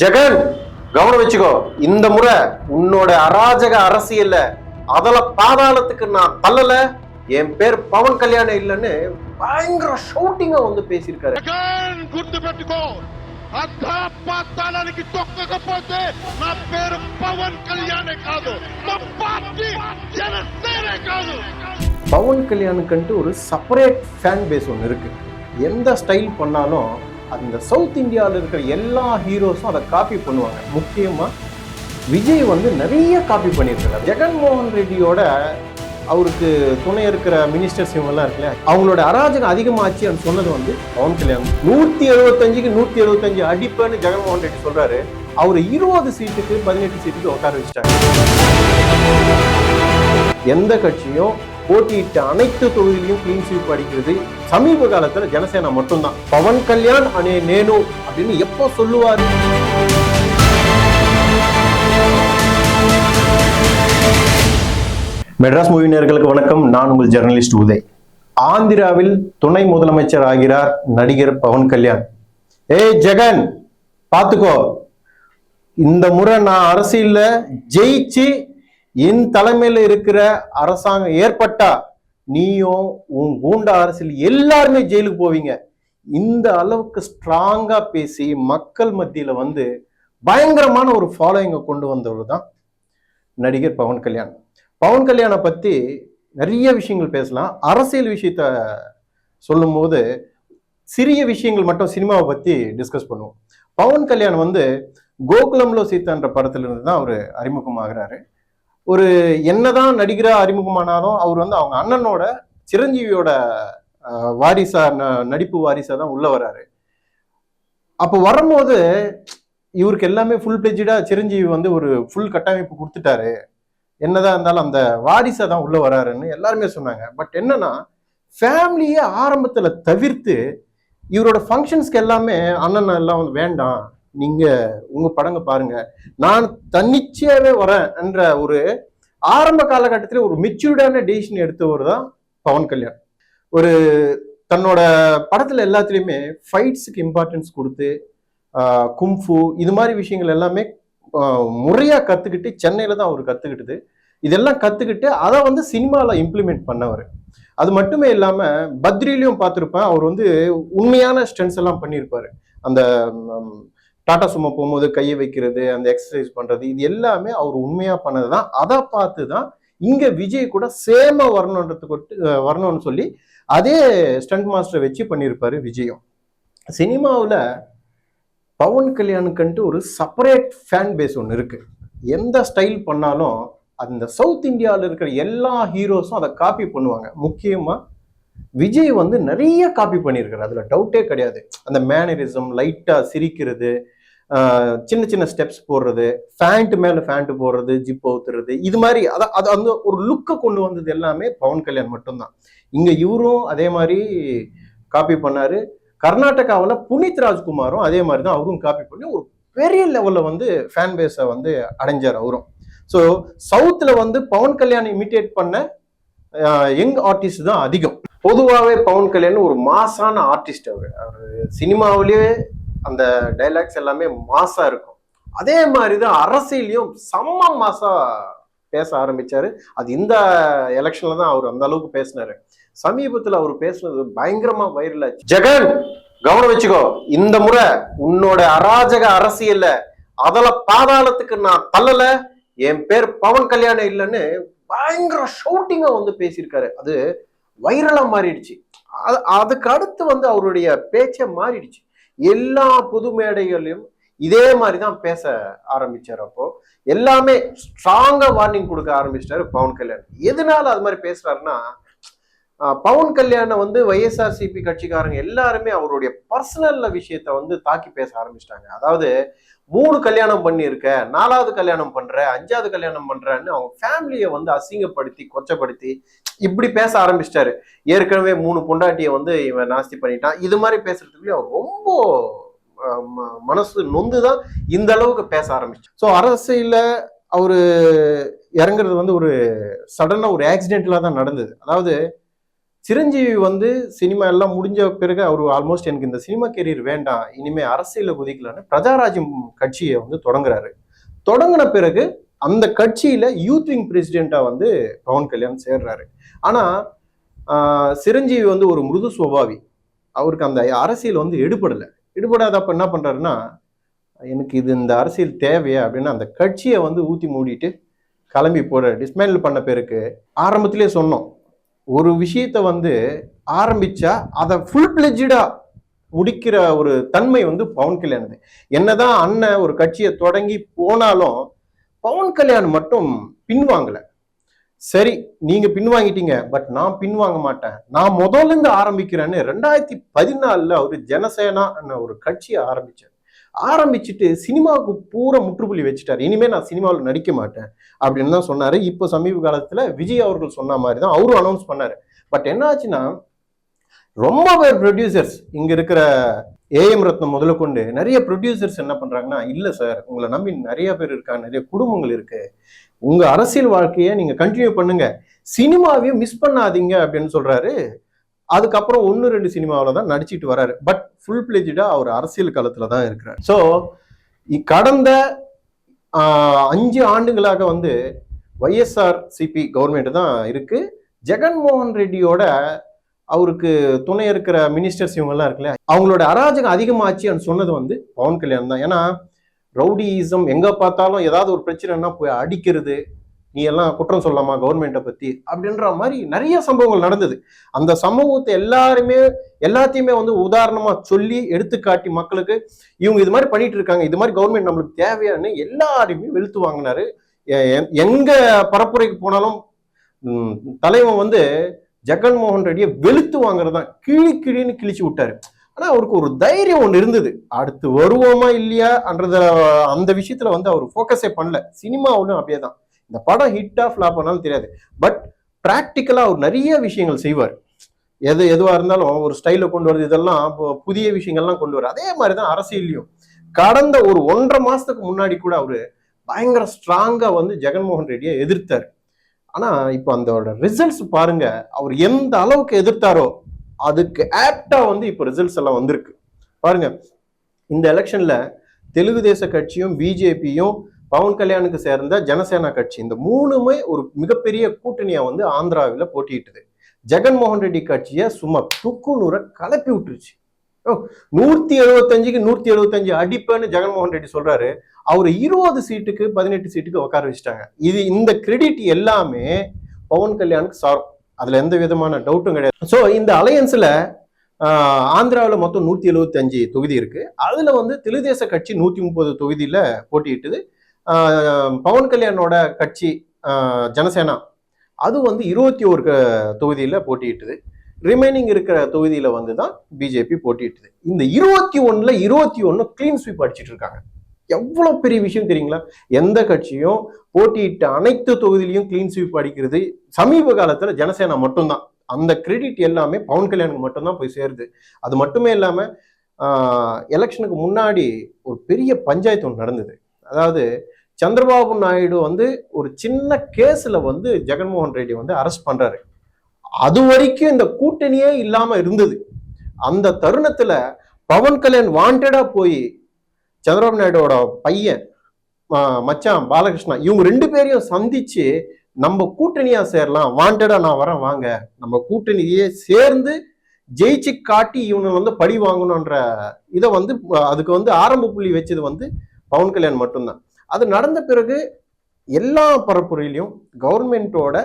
ஜெகன் கவனம் வச்சுக்கோ இந்த முறை உன்னோட அராஜக அரசியல்ல அதல பாதாளத்துக்கு நான் தள்ளல என் பேர் பவன் கல்யாணம் இல்லைன்னு பயங்கர ஷவுட்டிங்கா வந்து பேசியிருக்காரு జగన్ గుర్తు పెట్టుకో అర్ధ పాతాళానికి తొక్కకపోతే నా పేరు పవన్ కళ్యాణే కాదు నా పార్టీ జనసేనే కాదు பவன் கல்யாணுக்குன்ட்டு ஒரு செப்பரேட் ஃபேன் பேஸ் ஒன்று இருக்கு எந்த ஸ்டைல் பண்ணாலும் அந்த சவுத் இந்தியாவில் இருக்கிற எல்லா ஹீரோஸும் அதை காப்பி பண்ணுவாங்க. முக்கியமாக விஜய் வந்து நிறைய காப்பி பண்ணியிருக்காரு. ஜெகன்மோகன் ரெட்டியோட அவருக்கு துணை இருக்கிற மினிஸ்டர்ஸ் இவங்கெல்லாம் இருக்குல்ல அவங்களோட அராஜகம் அதிகமாச்சு அப்படின்னு சொன்னது வந்து பவன் கல்யாணம் நூற்றி எழுபத்தஞ்சுக்கு நூற்றி எழுபத்தஞ்சு அடிப்பேன்னு ஜெகன்மோகன் ரெட்டி சொல்கிறாரு அவர் இருபது சீட்டுக்கு பதினெட்டு சீட்டுக்கு உட்கார வச்சிட்டாங்க எந்த கட்சியும் போட்டியிட்ட அனைத்து தொகுதியிலையும் கிளீன் ஸ்வீப் அடிக்கிறது. சமீப காலத்துல ஜனசேனா மட்டும்தான். பவன் கல்யாண் அனே நேனு அப்படின்னு எப்போ சொல்லுவாரு? மெட்ராஸ் மூவி நேர்களுக்கு வணக்கம். நான் உங்கள் ஜெர்னலிஸ்ட் உதய். ஆந்திராவில் துணை முதலமைச்சர் ஆகிறார் நடிகர் பவன் கல்யாண். ஏய் ஜெகன் பாத்துக்கோ இந்த முறை நான் அரசியல்ல ஜெயிச்சு என் தலைமையில் இருக்கிற அரசாங்கம் ஏற்பட்டா நீயும் உன் கூண்டா அரசியல் எல்லாருமே ஜெயிலுக்கு போவீங்க. இந்த அளவுக்கு ஸ்ட்ராங்கா பேசி மக்கள் மத்தியில வந்து பயங்கரமான ஒரு ஃபாலோயிங்கை கொண்டு வந்தவர் தான் நடிகர் பவன் கல்யாண். பவன் கல்யாணை பத்தி நிறைய விஷயங்கள் பேசலாம். அரசியல் விஷயத்த சொல்லும்போது சிறிய விஷயங்கள் மட்டும் சினிமாவை பத்தி டிஸ்கஸ் பண்ணுவோம். பவன் கல்யாண் வந்து கோகுலம்லோ சீதான்ற படத்துல இருந்து தான் அவர் அறிமுகமாகிறாரு. ஒரு என்னதான் நடிகரா அறிமுகமானாலும் அவர் வந்து அவங்க அண்ணனோட சிரஞ்சீவியோட வாரிசா ந- நடிப்பு வாரிசா தான் உள்ள வராரு. அப்போ வரும்போது இவருக்கு எல்லாமே ஃபுல் பிளெஜா சிரஞ்சீவி வந்து ஒரு ஃபுல் கட்டமைப்பு கொடுத்துட்டாரு. என்னதான் இருந்தாலும் அந்த வாரிசா தான் உள்ள வராருன்னு எல்லாருமே சொன்னாங்க. பட் என்னன்னா ஃபேமிலியே ஆரம்பத்துல தவிர்த்து இவரோட ஃபங்க்ஷன்ஸ்க்கு எல்லாமே அண்ணன் எல்லாம் வந்து வேண்டாம். நீங்க உங்க படங்க பாருங்க. நான் தன்னிச்சையாவே வரேன் என்ற ஒரு ஆரம்ப காலகட்டத்தில் ஒரு மெச்சூர்டான டிசிஷன் எடுத்தவர் தான் பவன் கல்யாண். ஒரு தன்னோட படத்துல எல்லாத்துலேயுமே ஃபைட்ஸுக்கு இம்பார்ட்டன்ஸ் கொடுத்து கும்ஃபு இது மாதிரி விஷயங்கள் எல்லாமே முறையாக கற்றுக்கிட்டு சென்னையில் தான் அவர் கற்றுக்கிட்டது இதெல்லாம் கற்றுக்கிட்டு அதை வந்து சினிமாவில் இம்ப்ளிமெண்ட் பண்ணவர். அது மட்டுமே இல்லாமல் பத்ரிலையும் பார்த்துருப்பேன் அவர் வந்து உண்மையான ஸ்டென்ஸ் எல்லாம் பண்ணியிருப்பார். அந்த டாடா சும்மா போகும்போது கையை வைக்கிறது அந்த எக்ஸசைஸ் பண்றது இது எல்லாமே அவர் உண்மையா பண்ணது தான் அதை பார்த்து தான் இங்க விஜய் கூட சேம வரணுன்றதுக்கு வரணும்னு சொல்லி அதே ஸ்டண்ட் மாஸ்டரை வச்சு பண்ணியிருப்பாரு விஜயும். சினிமாவில் பவன் கல்யாணுக்குன்ட்டு ஒரு செப்பரேட் ஃபேன் பேஸ் ஒன்று இருக்கு. எந்த ஸ்டைல் பண்ணாலும் அந்த சவுத் இந்தியாவில் இருக்கிற எல்லா ஹீரோஸும் அதை காப்பி பண்ணுவாங்க. முக்கியமாக விஜய் வந்து நிறைய காப்பி பண்ணியிருக்காரு. அதில் டவுட்டே கிடையாது. அந்த மேனரிசம் லைட்டாக சிரிக்கிறது சின்ன சின்ன ஸ்டெப்ஸ் போடுறது ஃபேண்ட் மேல ஃபேண்ட் போடுறது ஜிப் ஊத்துறது இது மாதிரி அதான் அது அந்த ஒரு லுக்கை கொண்டு வந்தது எல்லாமே பவன் கல்யாண் மட்டும்தான். இங்க இவரும் அதே மாதிரி காப்பி பண்ணாரு. கர்நாடகாவில் புனித் ராஜ்குமாரும் அதே மாதிரி தான் அவரும் காப்பி பண்ணி ஒரு பெரிய லெவலில் வந்து ஃபேன் பேஸை வந்து அடைஞ்சார் அவரும். ஸோ சவுத்தில் வந்து பவன் கல்யாண் இமிட்டேட் பண்ண யங் ஆர்டிஸ்ட் தான் அதிகம். பொதுவாகவே பவன் கல்யாண் ஒரு மாசான ஆர்டிஸ்ட் அவர். அவர் சினிமாவிலேயே அந்த டைலாக்ஸ் எல்லாமே மாசா இருக்கும். அதே மாதிரி தான் அரசியலையும் செம்ம மாசா பேச ஆரம்பிச்சாரு. அது இந்த எலெக்ஷன்ல தான் அவர் அந்த அளவுக்கு பேசினாரு. சமீபத்துல அவர் பேசுனது பயங்கரமா வைரல் ஆச்சு. ஜெகன் கவனம் வச்சுக்கோ. இந்த முறை உன்னோட அராஜக அரசியல்ல அதல பாதாளத்துக்கு நான் தள்ளல. என் பேர் பவன் கல்யாணம் இல்லைன்னு பயங்கர ஷவுட்டிங்கா வந்து பேசியிருக்காரு. அது வைரலா மாறிடுச்சு. அது- அதுக்கு அடுத்து வந்து அவருடைய பேச்சே மாறிடுச்சு. எல்லா புது மேடைகளையும் இதே மாதிரி தான் பேச ஆரம்பிச்சார் அப்போ. எல்லாமே ஸ்ட்ராங்கா வார்னிங் கொடுக்க ஆரம்பிச்சிட்டாரு பவன் கல்யாண். எதனால அது மாதிரி பேசுறாருன்னா பவன் கல்யாணை வந்து வைஎஸ்ஆர்சிபி கட்சிக்காரங்க எல்லாருமே அவருடைய பர்சனல்ல விஷயத்த வந்து தாக்கி பேச ஆரம்பிச்சிட்டாங்க. அதாவது மூணு கல்யாணம் பண்ணியிருக்க நாலாவது கல்யாணம் பண்ற அஞ்சாவது கல்யாணம் பண்றன்னு அவங்க ஃபேமிலியை வந்து அசிங்கப்படுத்தி கொச்சப்படுத்தி இப்படி பேச ஆரம்பிச்சிட்டாரு. ஏற்கனவே மூணு பொண்டாட்டியை வந்து இவன் நாஸ்தி பண்ணிட்டான். இது மாதிரி பேசுறதுக்குள்ளே அவர் ரொம்ப ம- மனசு நொந்து தான் இந்த அளவுக்கு பேச ஆரம்பிச்சு ஸோ அரசியல அவரு இறங்குறது வந்து ஒரு சடனாக ஒரு ஆக்சிடென்டலாக தான் நடந்தது. அதாவது சிரஞ்சீவி வந்து சினிமா எல்லாம் முடிஞ்ச பிறகு அவர் ஆல்மோஸ்ட் எனக்கு இந்த சினிமா கெரியர் வேண்டாம். இனிமேல் அரசியலில் குதிக்கலான்னு பிரஜாராஜ்யம் கட்சியை வந்து தொடங்குறாரு. தொடங்கின பிறகு அந்த கட்சியில யூத் விங் பிரசிடென்ட்டா வந்து பவன் கல்யாண் சேர்றாரு. ஆனா சிரஞ்சீவி வந்து ஒரு மிருது சுவாவி அவருக்கு அந்த அரசியல் வந்து எடுபடலை. எடுபடாதப்ப என்ன பண்றாருன்னா எனக்கு இது இந்த அரசியல் தேவையா அப்படின்னு அந்த கட்சியை வந்து ஊத்தி மூடிட்டு கிளம்பி போற டிஸ்மேண்டில் பண்ண பேருக்கு ஆரம்பத்திலே சொன்னோம். ஒரு விஷயத்த வந்து ஆரம்பிச்சா அதை ஃபுல் பிளெஜ்டா முடிக்கிற ஒரு தன்மை வந்து பவன் கல்யாணது. என்னதான் அண்ணன் ஒரு கட்சியை தொடங்கி போனாலும் பவன் கல்யாண் மட்டும் பின்வாங்கல சரி நீங்க பின்வாங்கிட்டீங்க பட் நான் பின்வாங்க மாட்டேன். நான் முதல்ல இருந்து ஆரம்பிக்கிறேன்னு ரெண்டாயிரத்தி பதினாலுல அவரு ஜனசேனா ஒரு கட்சியை ஆரம்பிச்சார். ஆரம்பிச்சுட்டு சினிமாவுக்கு பூரா முற்றுப்புள்ளி வச்சுட்டாரு. இனிமே நான் சினிமாவில் நடிக்க மாட்டேன் அப்படின்னு தான் சொன்னாரு. இப்போ சமீப காலத்துல விஜய் அவர்கள் சொன்ன மாதிரி தான் அவரும் அனௌன்ஸ் பண்ணாரு. பட் என்ன ஆச்சுன்னா ரொம்ப பேர் ப்ரொடியூசர்ஸ் இங்க இருக்கிற ஏஎம் ரத்னம் முதல்ல கொண்டு நிறைய ப்ரொடியூசர்ஸ் என்ன பண்ணுறாங்கன்னா இல்லை சார் உங்களை நம்பி நிறைய பேர் இருக்காங்க நிறைய குடும்பங்கள் இருக்குது உங்கள் அரசியல் வாழ்க்கையை நீங்கள் கண்டினியூ பண்ணுங்க. சினிமாவையும் மிஸ் பண்ணாதீங்க அப்படின்னு சொல்கிறாரு அதுக்கப்புறம் ஒன்று ரெண்டு சினிமாவில் தான் நடிச்சிட்டு வராரு. பட் ஃபுல் பிளேஜாக அவர் அரசியல் காலத்தில் தான் இருக்கிறார். ஸோ கடந்த அஞ்சு ஆண்டுகளாக வந்து ஒய்எஸ்ஆர் சிபி கவர்மெண்ட் தான் இருக்குது ஜெகன்மோகன் ரெட்டியோட அவருக்கு துணை இருக்கிற மினிஸ்டர்ஸ் இவங்கெல்லாம் இருக்குல்ல அவங்களோட அராஜகம் அதிகமாச்சுன்னு சொன்னது வந்து பவன் கல்யாண் தான். ஏன்னா ரவுடியிசம் எங்கே பார்த்தாலும் ஏதாவது ஒரு பிரச்சனைனா போய் அடிக்கிறது நீ எல்லாம் குற்றம் சொல்லலாமா கவர்மெண்ட்டை பத்தி அப்படின்ற மாதிரி நிறைய சம்பவங்கள் நடந்தது. அந்த சம்பவத்தை எல்லாருமே எல்லாத்தையுமே வந்து உதாரணமா சொல்லி எடுத்துக்காட்டி மக்களுக்கு இவங்க இது மாதிரி பண்ணிட்டு இருக்காங்க இது மாதிரி கவர்மெண்ட் நம்மளுக்கு தேவையான்னு எல்லாருமே வெளுத்து வாங்கினாரு. எ- எங்க பரப்புரைக்கு போனாலும் தலைவன் வந்து ஜெகன்மோகன் ரெட்டியை வெளுத்து வாங்குறது தான் கிளி கிழின்னு கிழிச்சு விட்டாரு. ஆனால் அவருக்கு ஒரு தைரியம் ஒன்று இருந்தது. அடுத்து வருவோமா இல்லையான்றத அந்த விஷயத்துல வந்து அவர் ஃபோக்கஸே பண்ணல. சினிமாவிலும் அப்படியே தான் இந்த படம் ஹிட்டா ஃப்ளாப் பண்ணாலும் தெரியாது. பட் ப்ராக்டிக்கலாக அவர் நிறைய விஷயங்கள் செய்வார். எது எதுவாக இருந்தாலும் ஒரு ஸ்டைல கொண்டு வரது இதெல்லாம் புதிய விஷயங்கள்லாம் கொண்டு வர அதே மாதிரி தான் அரசியல்லையும். கடந்த ஒரு ஒன்றரை மாதத்துக்கு முன்னாடி கூட அவர் பயங்கர ஸ்ட்ராங்காக வந்து ஜெகன்மோகன் ரெட்டியை எதிர்த்தார். ஆனா இப்போ அதோட ரிசல்ட்ஸ் பாருங்க அவர் எந்த அளவுக்கு எதிர்த்தாரோ அதுக்கு ஆப்டா வந்து இப்போ ரிசல்ட்ஸ் எல்லாம் வந்திருக்கு. பாருங்க இந்த எலெக்ஷன்ல தெலுங்கு தேச கட்சியும் பிஜேபியும் பவன் கல்யாணுக்கு சேர்ந்த ஜனசேனா கட்சி இந்த மூணுமே ஒரு மிகப்பெரிய கூட்டணியா வந்து ஆந்திராவில் போட்டியிட்டது. ஜெகன்மோகன் ரெட்டி கட்சியை சும்மா துக்கு நூற கலப்பி விட்டுருச்சு. ஓ, நூத்தி எழுபத்தஞ்சுக்கு நூத்தி எழுபத்தஞ்சு அடிப்பேன்னு ஜெகன்மோகன் ரெட்டி சொல்றாரு. அவர் இருபது சீட்டுக்கு பதினெட்டு சீட்டுக்கு உட்கார வச்சுட்டாங்க. இது இந்த கிரெடிட் எல்லாமே பவன் கல்யாணுக்கு சாரும். அதுல எந்த விதமான டவுட்டும் கிடையாது. ஸோ இந்த அலையன்ஸ்ல ஆந்திராவில் மொத்தம் நூத்தி எழுபத்தஞ்சு தொகுதி இருக்கு. அதுல வந்து தெலுதேச கட்சி நூத்தி முப்பது தொகுதியில போட்டியிட்டது. பவன் கல்யாணோட கட்சி ஜனசேனா. அது வந்து இருபத்தி ஒரு தொகுதியில போட்டியிட்டது. ரிமைனிங் இருக்கிற தொகுதியில வந்து தான் பிஜேபி போட்டியிட்டது. இந்த இருபத்தி ஒண்ணுல இருபத்தி ஒன்னு கிளீன் ஸ்வீப் அடிச்சிட்டு இருக்காங்க. எவ்வளவு பெரிய விஷயம் தெரியுங்களா? எந்த கட்சியும் போட்டியிட்ட அனைத்து தொகுதியிலையும் கிளீன் ஸ்வீப் அடிக்கிறது சமீப காலத்துல ஜனசேனா மட்டும்தான். அந்த கிரெடிட் எல்லாமே பவன் கல்யாணுக்கு மட்டும்தான் போய் சேருது. அது மட்டுமே இல்லாம எலெக்ஷனுக்கு முன்னாடி ஒரு பெரிய பஞ்சாயத்து ஒன்று நடந்தது. அதாவது சந்திரபாபு நாயுடு வந்து ஒரு சின்ன கேஸில் வந்து ஜெகன்மோகன் ரெட்டி வந்து அரெஸ்ட் பண்ணுறாரு அது வரைக்கும் இந்த கூட்டணியே இல்லாம இருந்தது. அந்த தருணத்துல பவன் கல்யாண் வாண்டடா போய் சந்திரபாபு நாயுடோட பையன் மச்சான் பாலகிருஷ்ணா இவங்க ரெண்டு பேரையும் சந்திச்சு நம்ம கூட்டணியா சேரலாம் வாண்டடா நான் வரேன் வாங்க. நம்ம கூட்டணியே சேர்ந்து ஜெயிச்சு காட்டி இவனை வந்து பழி வாங்கணுன்ற இதை வந்து அதுக்கு வந்து ஆரம்ப புள்ளி வச்சது வந்து பவன் கல்யாண் மட்டும்தான். அது நடந்த பிறகு எல்லா பரப்புரையிலையும் கவர்மெண்ட்டோட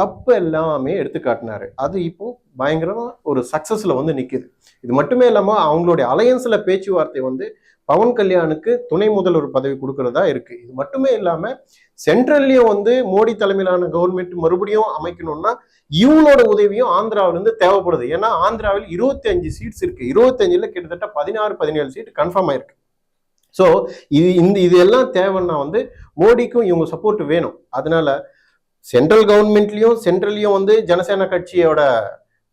தப்பு எல்லாமே எடுத்து காட்டினாரு. அது இப்போ பயங்கரமா ஒரு சக்சஸ்ல வந்து நிக்குது. இது மட்டுமே இல்லாம அவங்களுடைய அலையன்ஸ்ல பேச்சுவார்த்தை வந்து பவன் கல்யாணுக்கு துணை முதல்வர் பதவி கொடுக்கறதா இருக்கு. இது மட்டுமே இல்லாம சென்ட்ரல்லையும் வந்து மோடி தலைமையிலான கவர்மெண்ட் மறுபடியும் அமைக்கணும்னா இவங்களோட உதவியும் ஆந்திராவில இருந்து தேவைப்படுது. ஏன்னா ஆந்திராவில் இருபத்தி அஞ்சு சீட்ஸ் இருக்கு. இருபத்தஞ்சுல கிட்டத்தட்ட பதினாறு பதினேழு சீட் கன்ஃபார்ம் ஆயிருக்கு. ஸோ இது இந்த இது எல்லாம் தேவைன்னா வந்து மோடிக்கும் இவங்க சப்போர்ட் வேணும். அதனால சென்ட்ரல் கவர்மெண்ட்லேயும் சென்ட்ரல்லையும் வந்து ஜனசேனா கட்சியோட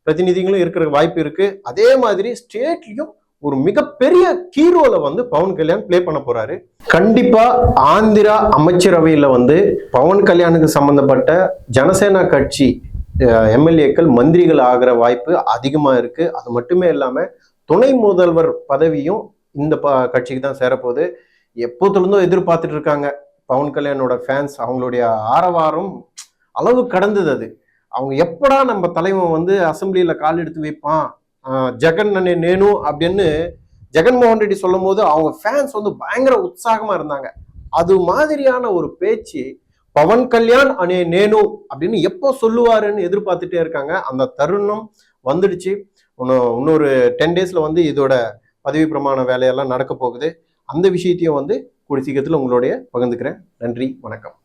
பிரதிநிதிகளும் இருக்கிற வாய்ப்பு இருக்கு. அதே மாதிரி ஸ்டேட்லையும் ஒரு மிகப்பெரிய கீரோல வந்து பவன் கல்யாண் ப்ளே பண்ண போறாரு. கண்டிப்பா ஆந்திரா அமைச்சரவையில வந்து பவன் கல்யாணுக்கு சம்பந்தப்பட்ட ஜனசேனா கட்சி எம்எல்ஏக்கள் மந்திரிகள் ஆகிற வாய்ப்பு அதிகமாக இருக்கு. அது மட்டுமே இல்லாமல் துணை முதல்வர் பதவியும் இந்த ப கட்சிக்கு தான் சேரப்போகுது. எப்போதுலேருந்தோ எதிர்பார்த்துட்டு இருக்காங்க. பவன் கல்யாணோட ஃபேன்ஸ் அவங்களுடைய ஆரவாரம் அளவு கடந்தது அது. அவங்க எப்படா நம்ம தலைவன் வந்து அசெம்பிளியில் கால் எடுத்து வைப்பான்? ஜெகன் அண்ணே நேனு அப்படின்னு ஜெகன்மோகன் ரெட்டி சொல்லும் போது அவங்க ஃபேன்ஸ் வந்து பயங்கர உற்சாகமாக இருந்தாங்க. அது மாதிரியான ஒரு பேச்சு பவன் கல்யாண் அணே நேனு அப்படின்னு எப்போ சொல்லுவாருன்னு எதிர்பார்த்துட்டே இருக்காங்க. அந்த தருணம் வந்துடுச்சு. இன்னும் இன்னொரு டென் டேஸில் வந்து இதோட பதவி பிரமாண வேலையெல்லாம் நடக்க போகுது. அந்த விஷயத்தையும் வந்து கூடிய சீக்கிரத்தில் உங்களுடைய பகிர்ந்துக்கிறேன். நன்றி வணக்கம்.